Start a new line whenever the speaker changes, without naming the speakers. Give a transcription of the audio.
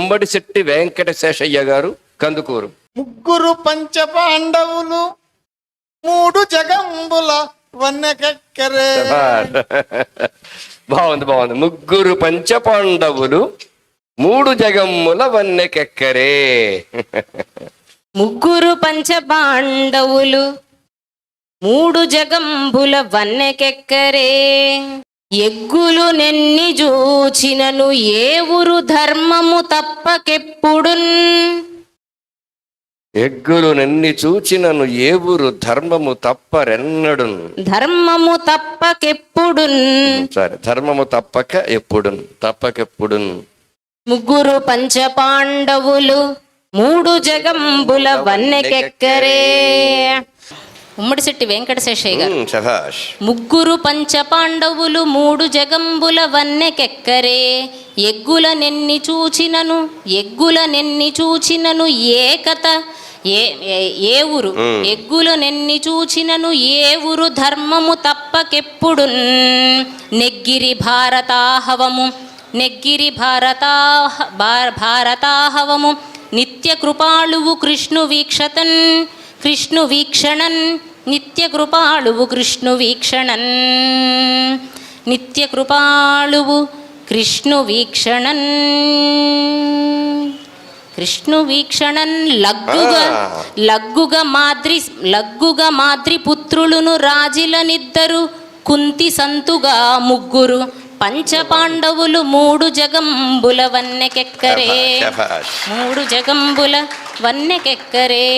గుమ్మడి శెట్టి వెంకట శేషయ్య గారు కందుకూరు.
ముగ్గురు పంచ పాండవులు మూడు జగంబుల వన్నెకెక్కరే.
బాగుంది బాగుంది. ముగ్గురు పంచ పాండవులు మూడు జగమ్ముల వన్నెకెక్కరే.
ముగ్గురు పంచపాండవులు మూడు జగంబుల వన్నెకెక్కరే. ఎగ్గులు నెన్ని జూచినను ఏ ఊరు ధర్మము తప్పకెప్పుడున్?
ఎగ్గులు నన్ని చూచినను ఏ ఊరు ధర్మము తప్పరెన్నడు
ధర్మము తప్పకెప్పుడున్?
సరే ధర్మము తప్పక ఎప్పుడు తప్పకెప్పుడు
ముగ్గురు పంచపాండవులు మూడు జగంబుల వన్నెకెక్కరే. ఉమ్మడిశెట్టి వెంకటశేషయ్య గారు. ముగ్గురు పంచపాండవులు మూడు జగంబుల వన్నెకెక్కరే ఎగ్గుల నెన్ని చూచినను ఎగ్గుల నెన్ని చూచినను ఏకత ఏ ఏ- ఊరు? ఎగ్గుల నెన్ని చూచినను ఏ ఊరు? ధర్మము తప్పకెప్పుడు నెగ్గిరి భారతాహవము నెగ్గిరి భారతాహ భా- భారతాహవము. నిత్య కృపాళువు కృష్ణు వీక్షతన్ కృష్ణు వీక్షణన్ నిత్య కృపాళువు కృష్ణు వీక్షణన్. నిత్య కృపాళువు కృష్ణు వీక్షణన్. కృష్ణు వీక్షణన్ లగ్గుగా లగ్గుగా మాద్రి లగ్గుగా మాద్రి పుత్రులును రాజిలనిద్దరు కుంతి సంతుగా ముగ్గురు పంచపాండవులు మూడు జగంబుల వన్నెకెక్కరే. మూడు జగంబుల వన్నెకెక్కరే.